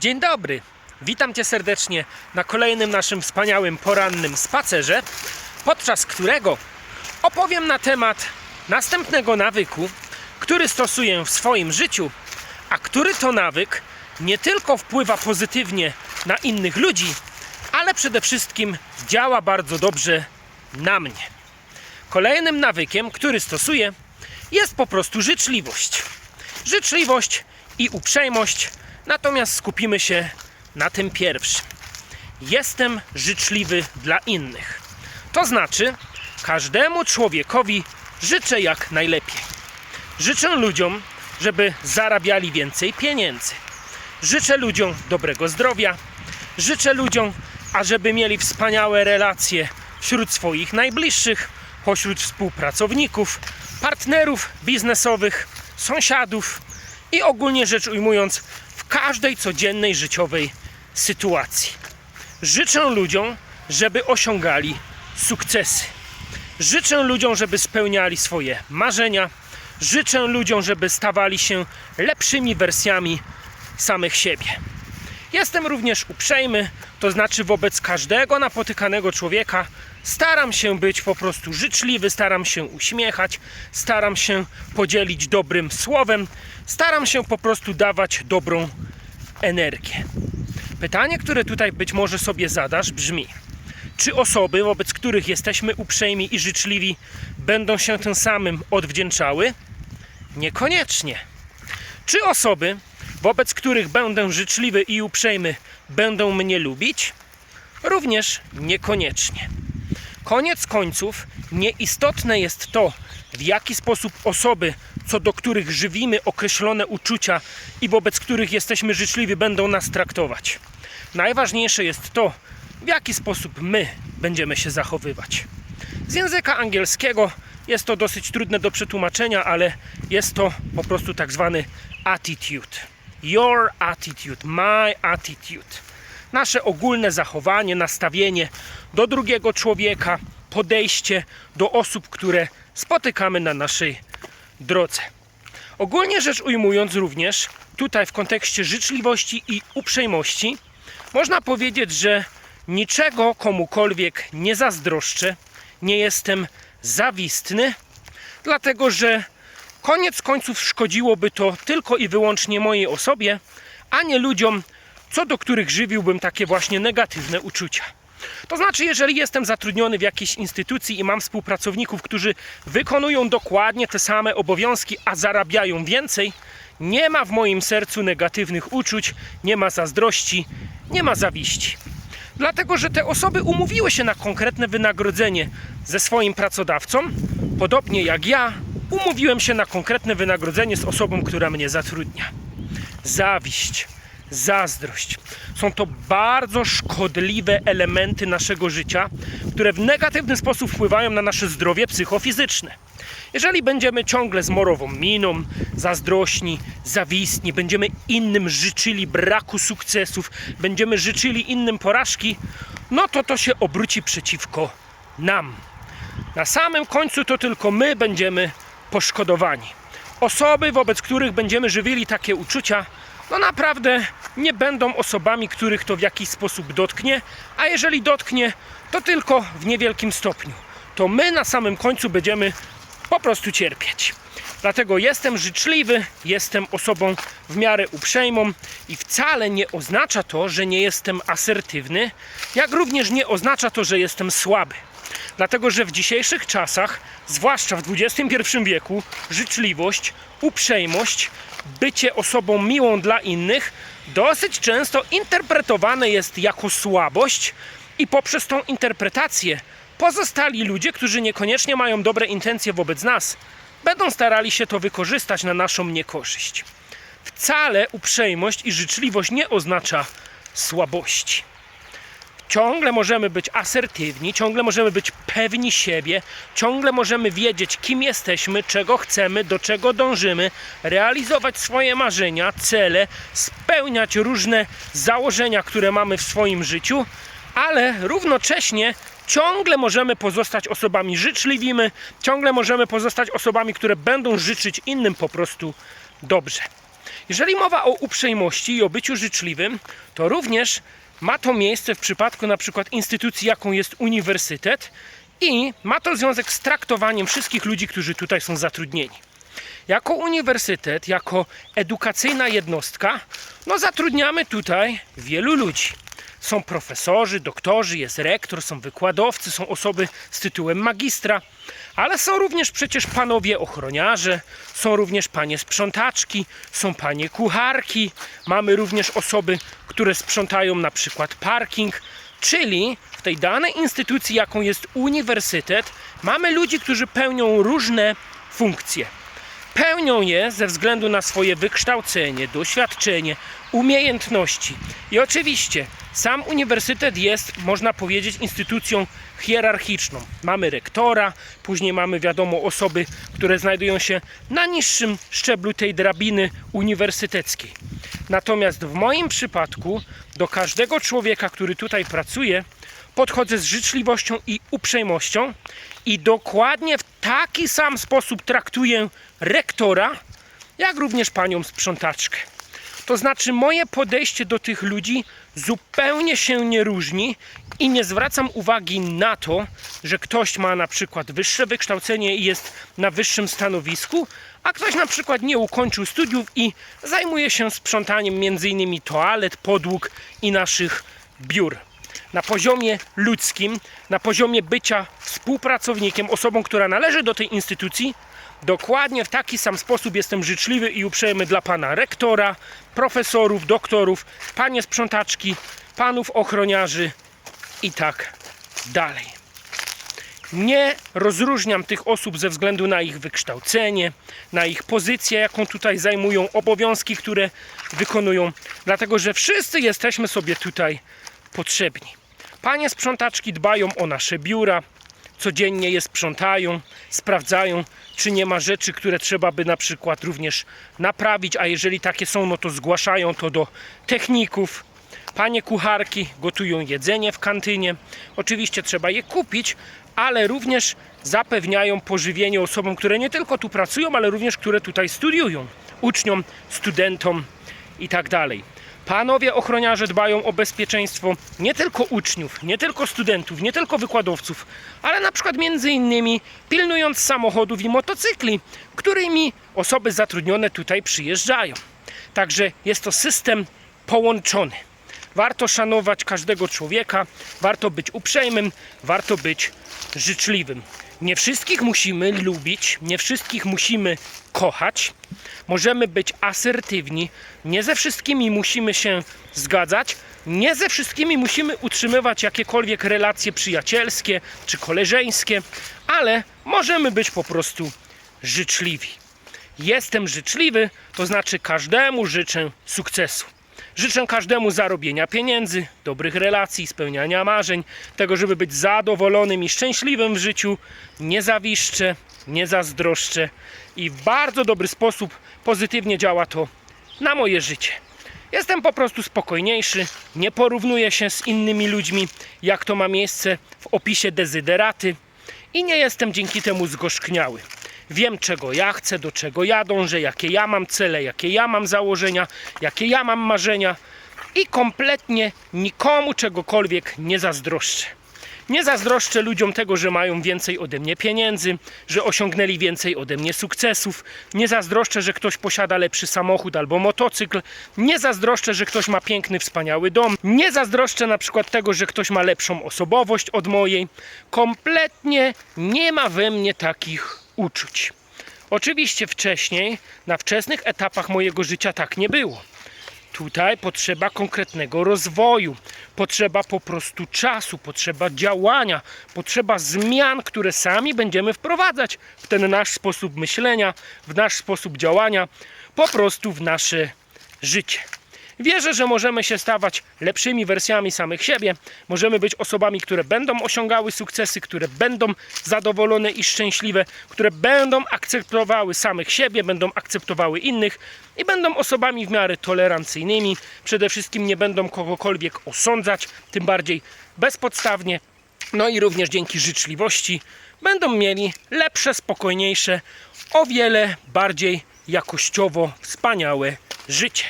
Dzień dobry, witam Cię serdecznie na kolejnym naszym wspaniałym porannym spacerze, podczas którego opowiem na temat następnego nawyku, który stosuję w swoim życiu, a który to nawyk nie tylko wpływa pozytywnie na innych ludzi, ale przede wszystkim działa bardzo dobrze na mnie. Kolejnym nawykiem, który stosuję, jest po prostu życzliwość. Życzliwość i uprzejmość, natomiast skupimy się na tym pierwszym. Jestem życzliwy dla innych. To znaczy, każdemu człowiekowi życzę jak najlepiej. Życzę ludziom, żeby zarabiali więcej pieniędzy. Życzę ludziom dobrego zdrowia. Życzę ludziom, ażeby mieli wspaniałe relacje wśród swoich najbliższych, pośród współpracowników, partnerów biznesowych, sąsiadów i ogólnie rzecz ujmując, w każdej codziennej życiowej sytuacji. Życzę ludziom, żeby osiągali sukcesy. Życzę ludziom, żeby spełniali swoje marzenia. Życzę ludziom, żeby stawali się lepszymi wersjami samych siebie. Jestem również uprzejmy, to znaczy wobec każdego napotykanego człowieka staram się być po prostu życzliwy, staram się uśmiechać, staram się podzielić dobrym słowem, staram się po prostu dawać dobrą energię. Pytanie, które tutaj być może sobie zadasz, brzmi: czy osoby, wobec których jesteśmy uprzejmi i życzliwi, będą się tym samym odwdzięczały? Niekoniecznie. Czy osoby, wobec których będę życzliwy i uprzejmy, będą mnie lubić? Również niekoniecznie. Koniec końców, nieistotne jest to, w jaki sposób osoby, co do których żywimy określone uczucia i wobec których jesteśmy życzliwi, będą nas traktować. Najważniejsze jest to, w jaki sposób my będziemy się zachowywać. Z języka angielskiego jest to dosyć trudne do przetłumaczenia, ale jest to po prostu tak zwany attitude. Your attitude, my attitude. Nasze ogólne zachowanie, nastawienie do drugiego człowieka, podejście do osób, które spotykamy na naszej drodze. Ogólnie rzecz ujmując, również tutaj w kontekście życzliwości i uprzejmości, można powiedzieć, że niczego komukolwiek nie zazdroszczę, nie jestem zawistny, dlatego że koniec końców szkodziłoby to tylko i wyłącznie mojej osobie, a nie ludziom, co do których żywiłbym takie właśnie negatywne uczucia. To znaczy, jeżeli jestem zatrudniony w jakiejś instytucji i mam współpracowników, którzy wykonują dokładnie te same obowiązki, a zarabiają więcej, nie ma w moim sercu negatywnych uczuć, nie ma zazdrości, nie ma zawiści. Dlatego, że te osoby umówiły się na konkretne wynagrodzenie ze swoim pracodawcą, podobnie jak ja umówiłem się na konkretne wynagrodzenie z osobą, która mnie zatrudnia. Zawiść, zazdrość są to bardzo szkodliwe elementy naszego życia, które w negatywny sposób wpływają na nasze zdrowie psychofizyczne. Jeżeli będziemy ciągle z morową miną, zazdrośni, zawistni, będziemy innym życzyli braku sukcesów, będziemy życzyli innym porażki, no to to się obróci przeciwko nam. Na samym końcu to tylko my będziemy poszkodowani. Osoby, wobec których będziemy żywili takie uczucia, no naprawdę nie będą osobami, których to w jakiś sposób dotknie, a jeżeli dotknie, to tylko w niewielkim stopniu. To my na samym końcu będziemy po prostu cierpieć. Dlatego jestem życzliwy, jestem osobą w miarę uprzejmą i wcale nie oznacza to, że nie jestem asertywny, jak również nie oznacza to, że jestem słaby. Dlatego, że w dzisiejszych czasach, zwłaszcza w XXI wieku, życzliwość, uprzejmość, bycie osobą miłą dla innych dosyć często interpretowane jest jako słabość i poprzez tą interpretację pozostali ludzie, którzy niekoniecznie mają dobre intencje wobec nas, będą starali się to wykorzystać na naszą niekorzyść. Wcale uprzejmość i życzliwość nie oznacza słabości. Ciągle możemy być asertywni, ciągle możemy być pewni siebie, ciągle możemy wiedzieć, kim jesteśmy, czego chcemy, do czego dążymy, realizować swoje marzenia, cele, spełniać różne założenia, które mamy w swoim życiu, ale równocześnie ciągle możemy pozostać osobami życzliwymi, ciągle możemy pozostać osobami, które będą życzyć innym po prostu dobrze. Jeżeli mowa o uprzejmości i o byciu życzliwym, to również ma to miejsce w przypadku na przykład instytucji, jaką jest uniwersytet i ma to związek z traktowaniem wszystkich ludzi, którzy tutaj są zatrudnieni. Jako uniwersytet, jako edukacyjna jednostka, no zatrudniamy tutaj wielu ludzi. Są profesorzy, doktorzy, jest rektor, są wykładowcy, są osoby z tytułem magistra, ale są również przecież panowie ochroniarze, są również panie sprzątaczki, są panie kucharki, mamy również osoby, które sprzątają na przykład parking, czyli w tej danej instytucji, jaką jest uniwersytet, mamy ludzi, którzy pełnią różne funkcje. Pełnią je ze względu na swoje wykształcenie, doświadczenie, umiejętności. I oczywiście sam uniwersytet jest, można powiedzieć, instytucją hierarchiczną. Mamy rektora, później mamy, wiadomo, osoby, które znajdują się na niższym szczeblu tej drabiny uniwersyteckiej. Natomiast w moim przypadku do każdego człowieka, który tutaj pracuje, podchodzę z życzliwością i uprzejmością i dokładnie w taki sam sposób traktuję rektora, jak również panią sprzątaczkę. To znaczy, moje podejście do tych ludzi zupełnie się nie różni i nie zwracam uwagi na to, że ktoś ma na przykład wyższe wykształcenie i jest na wyższym stanowisku, a ktoś na przykład nie ukończył studiów i zajmuje się sprzątaniem m.in. toalet, podłóg i naszych biur na poziomie ludzkim, na poziomie bycia współpracownikiem, osobą, która należy do tej instytucji, dokładnie w taki sam sposób jestem życzliwy i uprzejmy dla pana rektora, profesorów, doktorów, panie sprzątaczki, panów ochroniarzy i tak dalej. Nie rozróżniam tych osób ze względu na ich wykształcenie, na ich pozycję, jaką tutaj zajmują, obowiązki, które wykonują, dlatego że wszyscy jesteśmy sobie tutaj potrzebni. Panie sprzątaczki dbają o nasze biura, codziennie je sprzątają, sprawdzają, czy nie ma rzeczy, które trzeba by na przykład również naprawić, a jeżeli takie są, no to zgłaszają to do techników. Panie kucharki gotują jedzenie w kantynie. Oczywiście trzeba je kupić, ale również zapewniają pożywienie osobom, które nie tylko tu pracują, ale również które tutaj studiują, uczniom, studentom i tak. Panowie ochroniarze dbają o bezpieczeństwo nie tylko uczniów, nie tylko studentów, nie tylko wykładowców, ale na przykład między innymi pilnując samochodów i motocykli, którymi osoby zatrudnione tutaj przyjeżdżają. Także jest to system połączony. Warto szanować każdego człowieka, warto być uprzejmym, warto być życzliwym. Nie wszystkich musimy lubić, nie wszystkich musimy kochać. Możemy być asertywni, nie ze wszystkimi musimy się zgadzać, nie ze wszystkimi musimy utrzymywać jakiekolwiek relacje przyjacielskie czy koleżeńskie, ale możemy być po prostu życzliwi. Jestem życzliwy, to znaczy każdemu życzę sukcesu. Życzę każdemu zarobienia pieniędzy, dobrych relacji, spełniania marzeń, tego, żeby być zadowolonym i szczęśliwym w życiu. Nie zawiszczę, nie zazdroszczę i w bardzo dobry sposób pozytywnie działa to na moje życie. Jestem po prostu spokojniejszy, nie porównuję się z innymi ludźmi, jak to ma miejsce w opisie dezyderaty i nie jestem dzięki temu zgorzkniały. Wiem, czego ja chcę, do czego ja dążę, jakie ja mam cele, jakie ja mam założenia, jakie ja mam marzenia i kompletnie nikomu czegokolwiek nie zazdroszczę. Nie zazdroszczę ludziom tego, że mają więcej ode mnie pieniędzy, że osiągnęli więcej ode mnie sukcesów. Nie zazdroszczę, że ktoś posiada lepszy samochód albo motocykl. Nie zazdroszczę, że ktoś ma piękny, wspaniały dom. Nie zazdroszczę na przykład tego, że ktoś ma lepszą osobowość od mojej. Kompletnie nie ma we mnie takich uczuć. Oczywiście wcześniej, na wczesnych etapach mojego życia tak nie było. Tutaj potrzeba konkretnego rozwoju, potrzeba po prostu czasu, potrzeba działania, potrzeba zmian, które sami będziemy wprowadzać w ten nasz sposób myślenia, w nasz sposób działania, po prostu w nasze życie. Wierzę, że możemy się stawać lepszymi wersjami samych siebie. Możemy być osobami, które będą osiągały sukcesy, które będą zadowolone i szczęśliwe, które będą akceptowały samych siebie, będą akceptowały innych i będą osobami w miarę tolerancyjnymi. Przede wszystkim nie będą kogokolwiek osądzać, tym bardziej bezpodstawnie. No i również dzięki życzliwości będą mieli lepsze, spokojniejsze, o wiele bardziej jakościowo wspaniałe życie.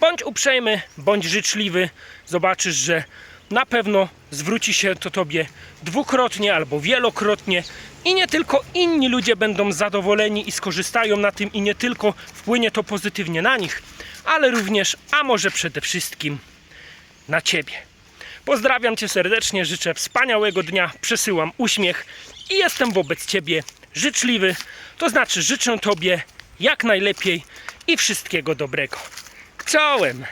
Bądź uprzejmy, bądź życzliwy. Zobaczysz, że na pewno zwróci się to tobie dwukrotnie albo wielokrotnie i nie tylko inni ludzie będą zadowoleni i skorzystają na tym i nie tylko wpłynie to pozytywnie na nich, ale również, a może przede wszystkim na ciebie. Pozdrawiam cię serdecznie, życzę wspaniałego dnia, przesyłam uśmiech i jestem wobec ciebie życzliwy. To znaczy życzę tobie jak najlepiej i wszystkiego dobrego. Darwin.